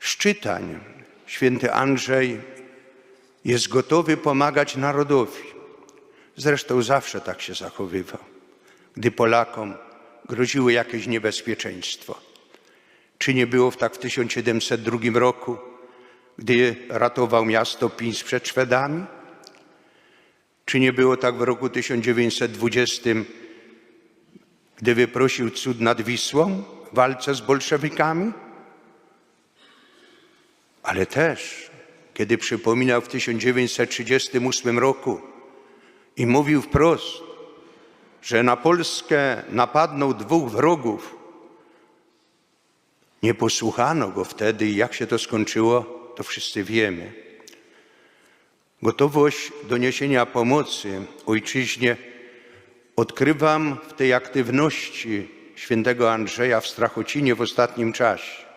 szczytań święty Andrzej jest gotowy pomagać narodowi. Zresztą zawsze tak się zachowywał, gdy Polakom groziło jakieś niebezpieczeństwo. Czy nie było tak w 1702 roku, gdy ratował miasto Pińsk przed Szwedami? Czy nie było tak w roku 1920, gdy wyprosił cud nad Wisłą w walce z bolszewikami? Ale też, kiedy przypominał w 1938 roku i mówił wprost, że na Polskę napadną dwóch wrogów, nie posłuchano go wtedy i jak się to skończyło, to wszyscy wiemy. Gotowość do niesienia pomocy ojczyźnie odkrywam w tej aktywności świętego Andrzeja w Strachocinie w ostatnim czasie.